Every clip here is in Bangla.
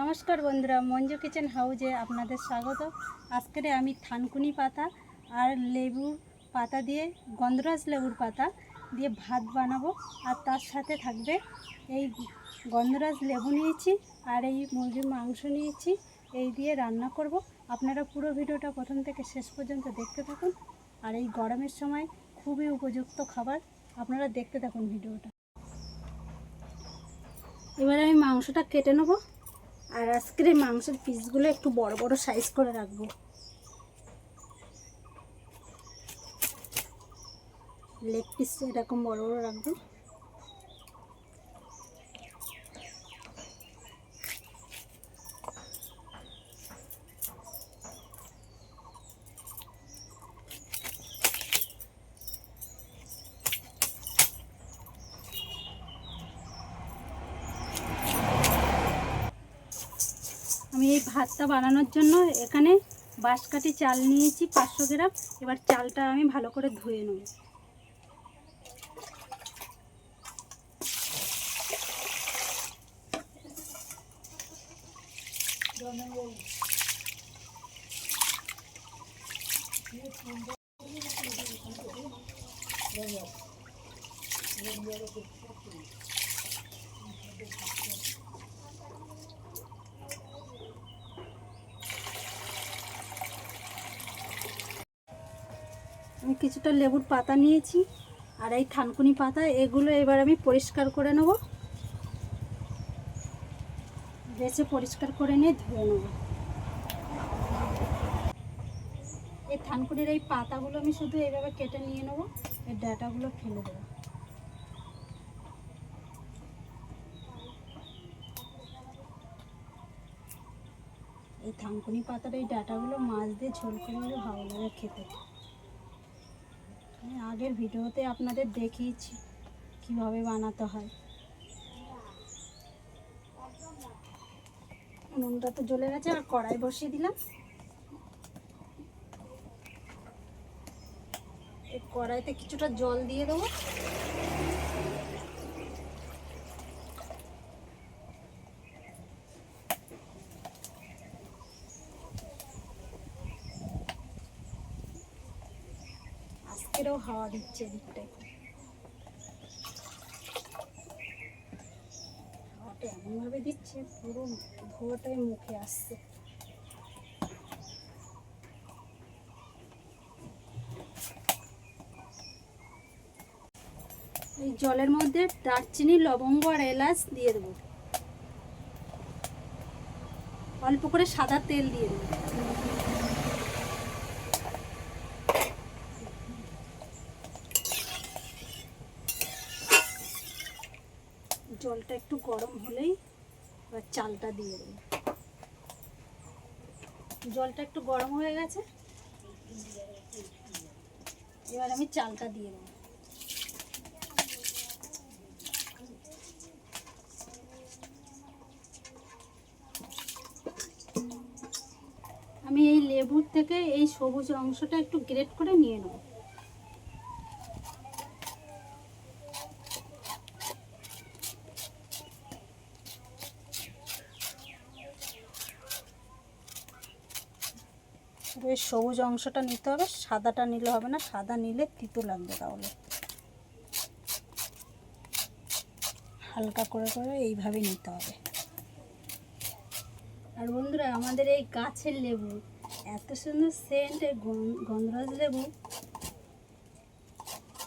নমস্কার বন্ধুরা, মঞ্জু কিচেন হাউজে আপনাদের স্বাগত। আজকের আমি থানকুনি পাতা আর লেবুর পাতা দিয়ে, গন্ধরাজ লেবুর পাতা দিয়ে ভাত বানাবো। আর তার সাথে থাকবে এই গন্ধরাজ লেবু নিয়েছি আর এই মুরগির মাংস নিয়েছি। এই দিয়ে রান্না করব। আপনারা পুরো ভিডিওটা প্রথম থেকে শেষ পর্যন্ত দেখতে থাকুন। আর এই গরমের সময় খুবই উপযুক্ত খাবার। আপনারা দেখতে থাকুন ভিডিওটা। এবার আমি মাংসটা কেটে নেব। আর আজকের এই মাংসের পিসগুলো একটু বড় বড় সাইজ করে রাখব। লেগ পিস এরকম বড় বড় রাখব। ভাতটা বানানোর জন্য এখানে বাঁশকাঠি চাল নিয়েছি পাঁচশো গ্রাম। এবার চালটা আমি ভালো করে ধুয়ে নেব। আমি কিছুটা লেবুর পাতা নিয়েছি আর এই থানকুনি পাতা, এগুলো এবার আমি পরিষ্কার করে নেব। বেছে পরিষ্কার করে নিয়ে ধুয়ে নেব। এই থানকুনির এই পাতাগুলো আমি শুধু এইভাবে কেটে নিয়ে নেব এই ডাটাগুলো ফেলে দেবো। এই থানকুনি পাতার এই ডাটাগুলো মাছ দিয়ে ঝোল করে ভালো লাগে খেতে। আগের ভিডিওতে আপনাদের দেখিয়েছি, কীভাবে বানাতে হয়। নুনটা তো জ্বলে গেছে, আর কড়াই বসিয়ে দিলাম। কড়াইতে কিছুটা জল দিয়ে দেবো। হাওয়া দিচ্ছে এদিকটায়। হাওয়াটা এমনভাবে দিচ্ছে, পুরো ধোয়াটাই মুখে আসছে। এই জলের মধ্যে দারচিনি, লবঙ্গ আর এলাচ দিয়ে দেবো। অল্প করে সাদা তেল দিয়ে দেবো। জলটা একটু গরম হলেই এবার চালটা দিয়ে দেবো। জলটা একটু গরম হয়ে গেছে, এবার আমি চালটা দিয়ে দেবো। আমি এই লেবুর থেকে এই সবুজ অংশটা একটু গ্রেট করে নিয়ে নেব শুধু এই সবুজ অংশটা নিতে হবে, সাদাটা নিলে হবে না, সাদা নিলে তিতো লাগবে তাহলে। হালকা করে করে এইভাবে নিতে হবে। আর বন্ধুরা, আমাদের এই গাছের লেবু, এত সুন্দর সেন্ট এই গন- গন্ধরাজ লেবু।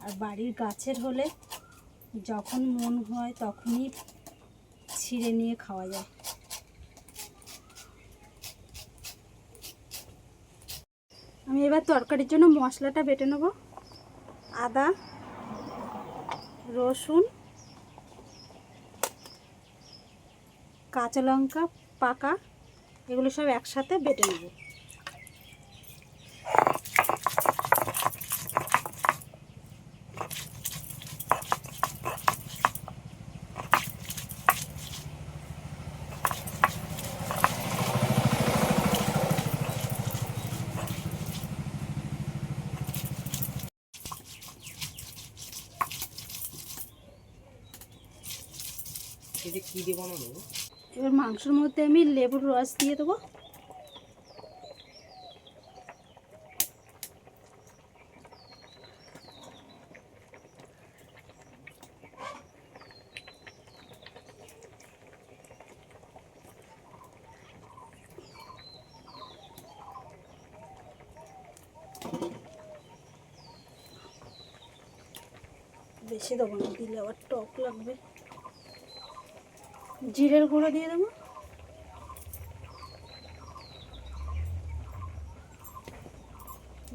আর বাড়ির গাছের হলে যখন মন হয় তখনই ছিঁড়ে নিয়ে খাওয়া যায়। আমি এবার তরকারির জন্য মশলাটা বেটে নেব। আদা, রসুন, কাঁচা লঙ্কা, পাকা, এগুলো সব একসাথে বেটে নেব। এটা কি দিয়ে বানানো এবার মাংসের মধ্যে আমি লেবুর রস দিয়ে দেবো। বেশি দেবো না, দিলে আবার টক লাগবে। জিরের গুঁড়ো দিয়ে দেবো।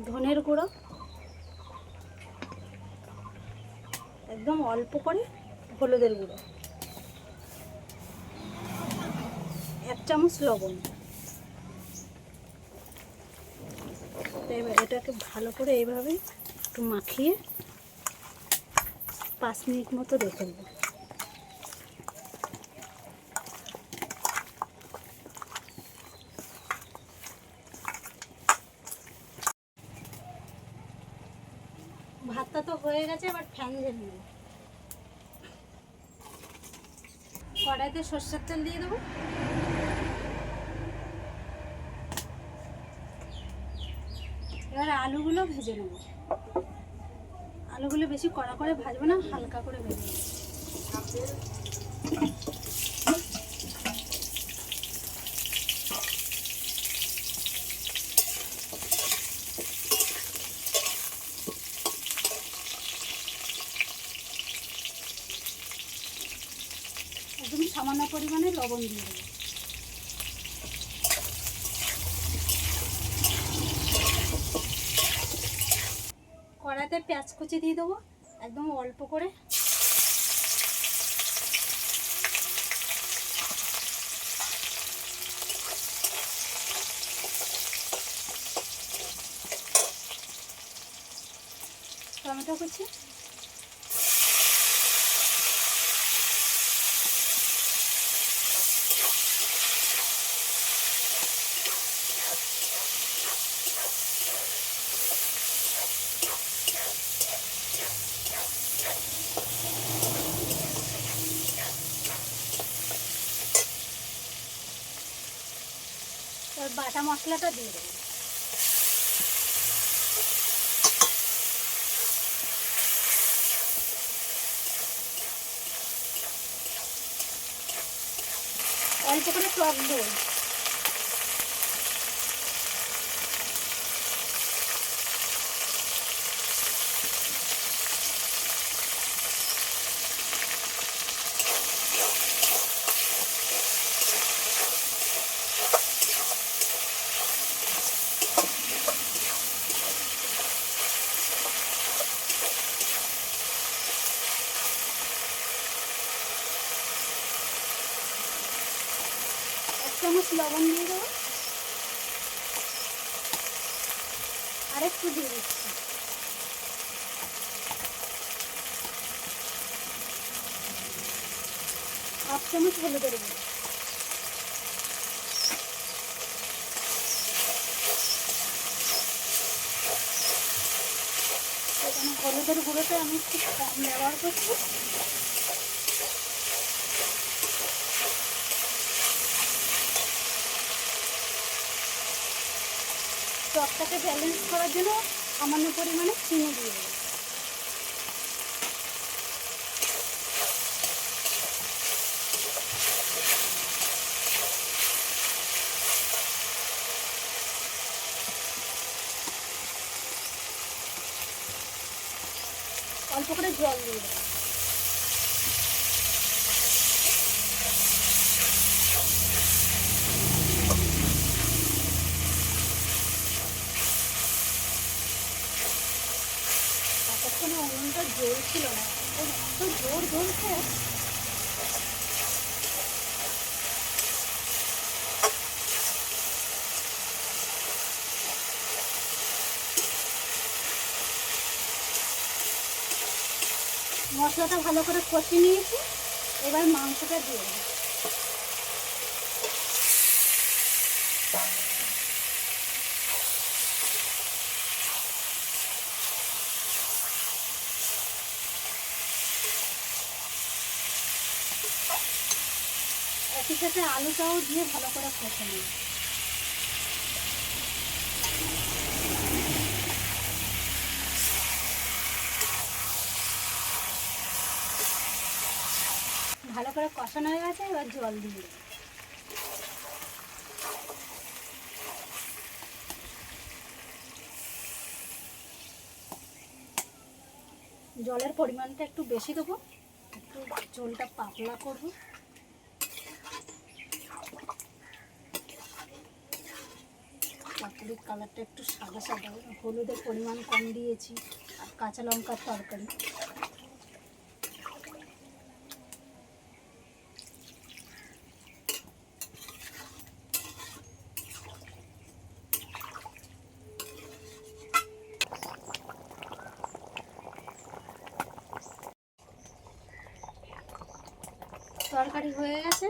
ধনের গুঁড়ো। একদম অল্প করে হলুদের গুঁড়ো। এক চামচ লবণ। এবার এটাকে ভালো করে এইভাবে একটু মাখিয়ে পাঁচ মিনিট মতো রেখে দেবো। ভাতটা তো হয়ে গেছে, এবার ফ্যান ঝেড়ে কড়াইতে সর্ষের তেল দিয়ে দেবো। এবার আলুগুলো ভেজে নেব। আলুগুলো বেশি কড়া করে ভাজবো না, হালকা করে ভেজে নেব একদম সামান্য পরিমাণে লবণ দিয়ে দেবো। কড়াতে পেঁয়াজ কুচি দিয়ে দেবো একদম অল্প করে। টমেটো কুচি। বাটা মশলাটা দিয়ে দেবো। অল্প করে টক দই এক চামচ লবণ দিয়ে দেবো। আর একটু দিয়ে দিচ্ছি। হাফ চামচ হলুদের গুঁড়ো। এখানে হলুদের গুঁড়োটা আমি খুব কম ব্যবহার করছি। টকটাকে ব্যালেন্স করার জন্য সামান্য পরিমাণে চিনি দিয়ে দেবো অল্প করে জল দিয়ে দেবো ততক্ষণে ছিল না। এত জোর জ্বলছে মশলাটা ভালো করে কষিয়ে নিয়েছি। এবার মাংসটা দিয়ে দেবো সাথে আলুটাও দিয়ে ভালো করে কষে নেব ভালো করে কষানো হয়ে গেছে, এবার জল দিয়ে জলের পরিমাণটা একটু বেশি দেবো, একটু জলটা পাতলা করব। পাতুরির কালারটা একটু সাদা সাদা। হলুদের পরিমাণ কম দিয়েছি, আর কাঁচা লঙ্কার তরকারি। তরকারি হয়ে গেছে,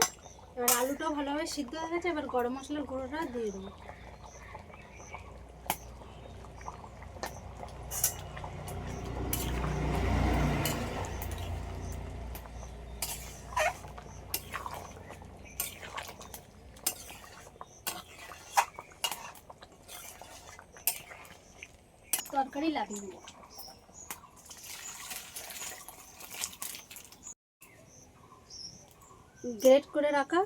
এবার আলুটাও ভালোভাবে সিদ্ধ হয়ে গেছে, এবার গরম মশলার গুঁড়োটা দিয়ে দেবো তরকারি লাগিয়ে দেবো গ্রেট করে রাখা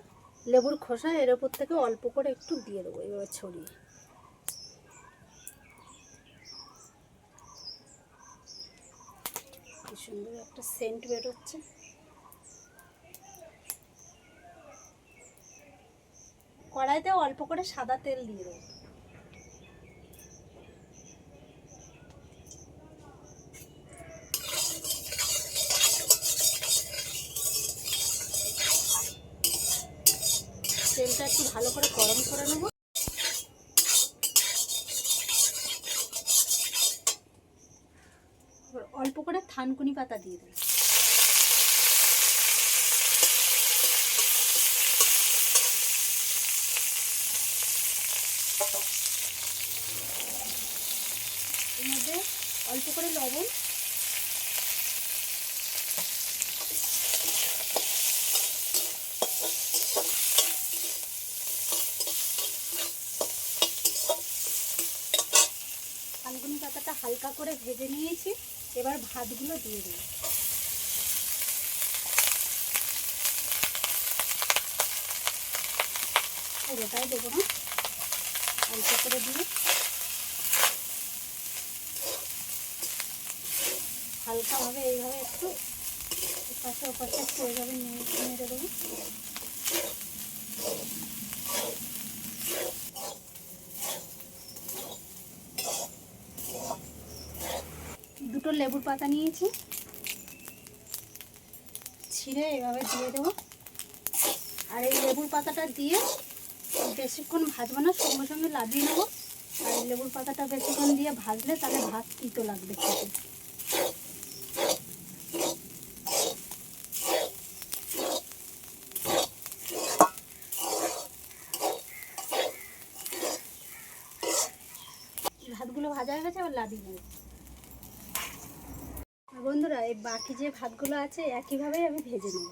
লেবুর খোসা, এর ওপর থেকে অল্প করে একটু দিয়ে দেবো এভাবে ছড়িয়ে। কি সুন্দর একটা সেন্ট বেরোচ্ছে। কড়াইতে অল্প করে সাদা তেল দিয়ে দেবো তেলটা একটু ভালো করে গরম করে নেব। অল্প করে থানকুনি পাতা দিয়ে দেবো। এর মধ্যে অল্প করে লবণ থানকুনি পাতাটা হালকা করে ভেজে নিয়েছি। এবার ভাতগুলো দিয়ে দেবো পুরোটাই দেবো না। অল্প করে দিয়ে। হালকাভাবে এইভাবে একটু ওপাশে একটু এইভাবে নেড়ে নেড়ে দেবো। দুটো লেবুর পাতা নিয়েছি। ছিঁড়ে এভাবে দিয়ে দেবো। আর এই লেবুর পাতাটা দিয়ে বেশিক্ষণ ভাজবো না, সঙ্গে সঙ্গে লাভিয়ে নেব। আর লেবুর পাতাটা বেশিক্ষণ দিয়ে ভাজলে তাহলে ভাত তিতো লাগবে খেতে। ভাতগুলো ভাজা হয়ে গেছে আবার লাদি আর বন্ধুরা, এই বাকি যে ভাতগুলো আছে, একইভাবেই আমি ভেজে নেব।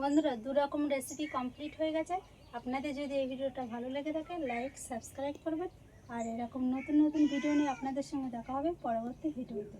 বন্ধুরা দু রকম রেসিপি কমপ্লিট হয়ে গেছে। আপনাদের যদি এই ভিডিওটা ভালো লেগে থাকে লাইক সাবস্ক্রাইব করবেন। আর এরকম নতুন নতুন ভিডিও নিয়ে আপনাদের সঙ্গে দেখা হবে পরবর্তী ভিডিওতে।